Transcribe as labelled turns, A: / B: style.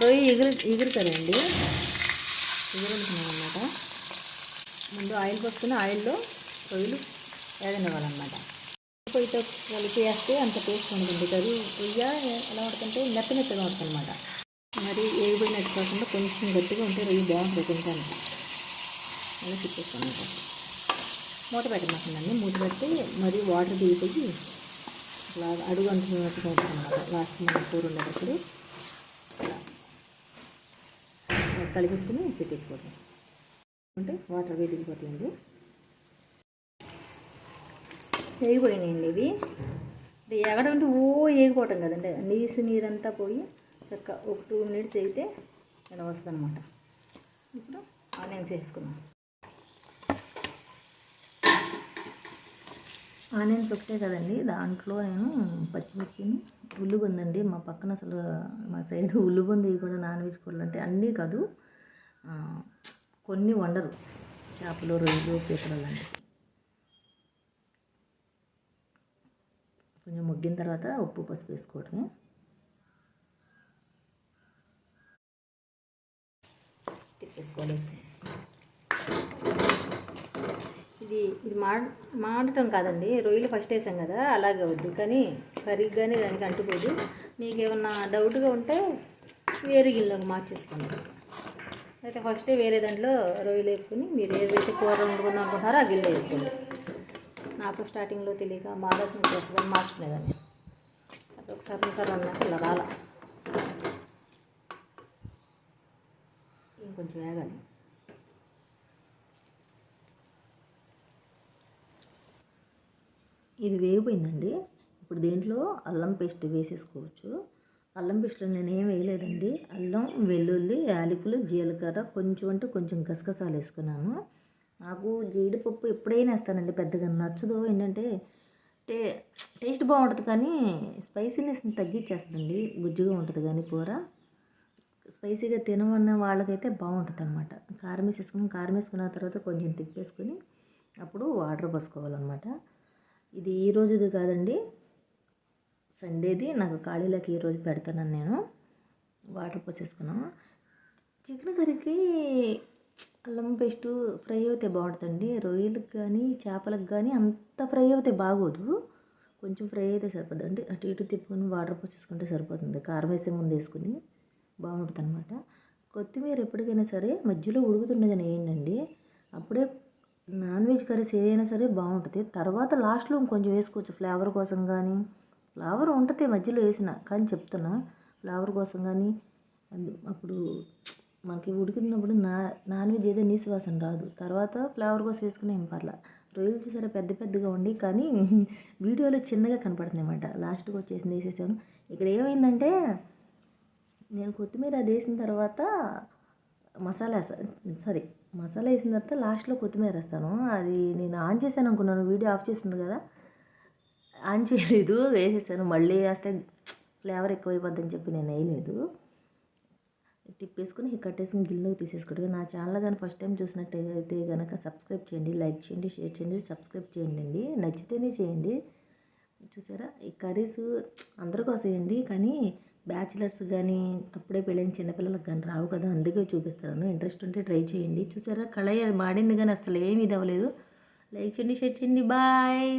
A: రొయ్యి ఎగురు ఎగురుతుందండి ఎగురుతున్నాం అన్నమాట ముందు ఆయిల్ పోసుకుని ఆయిల్లో రొయ్యలు వేదనివ్వాలన్నమాట పొయ్యితో కలిపి వేస్తే అంత టేస్ట్ ఉండదండి. కర్రీ రొయ్య ఎలా ఉడకంటే మెత్త మెత్తగా ఉంటుందన్నమాట మరి ఏగిపోయినట్టు కాకుండా కొంచెం గట్టిగా ఉంటే రొయ్యి బాగుంటుంది తింటానికి అలా తిప్పేసుకోండి మూత పెట్టమాకండి మూత పెడితే మరి వాటర్ దిగిపోయి అలా అడుగు అంటున్నట్టుగా ఉంటుంది అనమాట లాస్ట్ మన కూర ఉండేటప్పుడు ఇలా కలిపేసుకుని పెట్టేసుకోవడం అంటే వాటర్ అవి దిగిపోతాయండి వేగిపోయినాయండి ఇవి. ఎగడం అంటే ఓ వేగిపోవటం కదండి. నీసు నీరంతా పోయి చక్క ఒక టూ మినిట్స్ అయితే ఇలా వస్తుంది అనమాట ఇప్పుడు ఆనియన్స్ వేసుకున్నాను ఆనియన్స్ ఒకటే కదండి. దాంట్లో నేను పచ్చిమిర్చిని ఉల్లిగొందండి. మా పక్కన అసలు మా సైడ్ ఉల్లిగొంది కూడా నాన్ వెజ్ కూరలు అంటే అన్నీ కాదు. కొన్ని వండరు. చేపలు రొయ్యలు పీతలు లాంటివి కొంచెం ముగ్గిన తర్వాత ఉప్పు పసుపు వేసుకోవడమే. తిప్పేసుకోవాలి వేసుకుని. ఇది ఇది మా మాడటం కాదండి. రొయ్యలు ఫస్ట్ వేసాం కదా అలాగే వద్దు. కానీ సరిగ్గానే దానికి అంటుకోదు. మీకు ఏమన్నా డౌట్గా ఉంటే వేరే గిన్నెలోకి మార్చేసుకోండి. అయితే ఫస్ట్ వేరే దాంట్లో రొయ్యలు వేసుకుని మీరు ఏదైతే కూర వండుకుందాం అనుకుంటారో ఆ గిన్నె వేసుకోండి. నాకు స్టార్టింగ్లో తెలియక మా చేస్తుందని మార్చుకునేదాన్ని. అది ఒకసారి ఒకసారి అన్నాక ఇలా రాల. ఇంకొంచెం వేగాలి. ఇది వేగిపోయిందండి. ఇప్పుడు దీంట్లో అల్లం పేస్ట్ వేసేసుకోవచ్చు. అల్లం పేస్ట్లో నేను ఏం వేయలేదండి. అల్లం వెల్లుల్లి యాలకులు జీలకర్ర కొంచెం అంటే కొంచెం గసగసాలు వేసుకున్నాను. నాకు జీడిపప్పు ఎప్పుడైనా వేస్తానండి పెద్దగా. నచ్చదు ఏంటంటే టే టేస్ట్ బాగుంటుంది కానీ స్పైసీనెస్ని తగ్గించేస్తుందండి. గుజ్జుగా ఉంటుంది కానీ కూర. స్పైసీగా తినమన్న వాళ్ళకైతే బాగుంటుంది అనమాట కారం వేసేసుకుని కారం వేసుకున్న తర్వాత కొంచెం తిప్పేసుకొని అప్పుడు వాటర్ పోసుకోవాలన్నమాట. ఇది ఈ రోజుది కాదండి. సండేది నాకు ఖాళీలకి ఈరోజు పెడతానని నేను. వాటర్ పోసేసుకున్నాను చికెన్ కర్రీకి అల్లం పేస్టు ఫ్రై అయితే బాగుంటుందండి. రొయ్యలకు కానీ చేపలకు కానీ అంత ఫ్రై అయితే బాగోదు. కొంచెం ఫ్రై అయితే సరిపోద్ది. అటు ఇటు తిప్పుకొని వాటర్ పోసేసుకుంటే సరిపోతుంది. కారం వేసే ముందు వేసుకుని బాగుంటుంది అనమాట కొత్తిమీర ఎప్పటికైనా సరే మధ్యలో ఉడుకుతుండగానే వేయండి. అప్పుడే నాన్ వెజ్ కర్రీస్ ఏదైనా సరే బాగుంటుంది. తర్వాత లాస్ట్లో ఇంకొంచెం వేసుకోవచ్చు. ఫ్లేవర్ కోసం కానీ ఫ్లేవర్ ఉంటుంది మధ్యలో వేసిన కానీ చెప్తున్నా ఫ్లేవర్ కోసం కానీ అప్పుడు మనకి ఉడికినప్పుడు నా నాన్ వెజ్ ఏదో నీసు వాసన రాదు. తర్వాత ఫ్లేవర్ కోసం వేసుకునే ఏం పర్లా. రొయ్యలు చూసారా పెద్ద పెద్దగా ఉండి కానీ వీడియోలో చిన్నగా కనపడుతుంది లాస్ట్కి వచ్చేసింది వేసేసాను. ఇక్కడ ఏమైందంటే నేను కొత్తిమీర అది వేసిన తర్వాత మసాలా వేస్తాను సారీ మసాలా వేసిన తర్వాత లాస్ట్లో కొత్తిమీర వేస్తాను. అది నేను ఆన్ చేశాను అనుకున్నాను వీడియో ఆఫ్ చేసింది కదా. ఆన్ చేయలేదు వేసేసాను. మళ్ళీ వేస్తే ఫ్లేవర్ ఎక్కువైపోద్దని చెప్పి నేను వేయలేదు. తిప్పేసుకుని కట్టేసుకుని గిన్నెలోకి తీసేసుకోవడం నా ఛానల్ కానీ ఫస్ట్ టైం చూసినట్టయితే కనుక సబ్స్క్రైబ్ చేయండి లైక్ చేయండి షేర్ చేయండి సబ్స్క్రైబ్ చేయండి నచ్చితేనే చేయండి. చూసారా? ఈ కర్రీస్ అందరికీ వస్తాయండి కానీ బ్యాచిలర్స్ కానీ అప్పుడే పెళ్ళైన చిన్నపిల్లలకు కానీ రావు కదా అందుకే చూపిస్తాను. ఇంట్రెస్ట్ ఉంటే ట్రై చేయండి. చూసారా? కళాయి అది మాడింది కానీ అసలు ఏమి ఇది అవ్వలేదు. లైక్ చేయండి షేర్ చేయండి. బాయ్!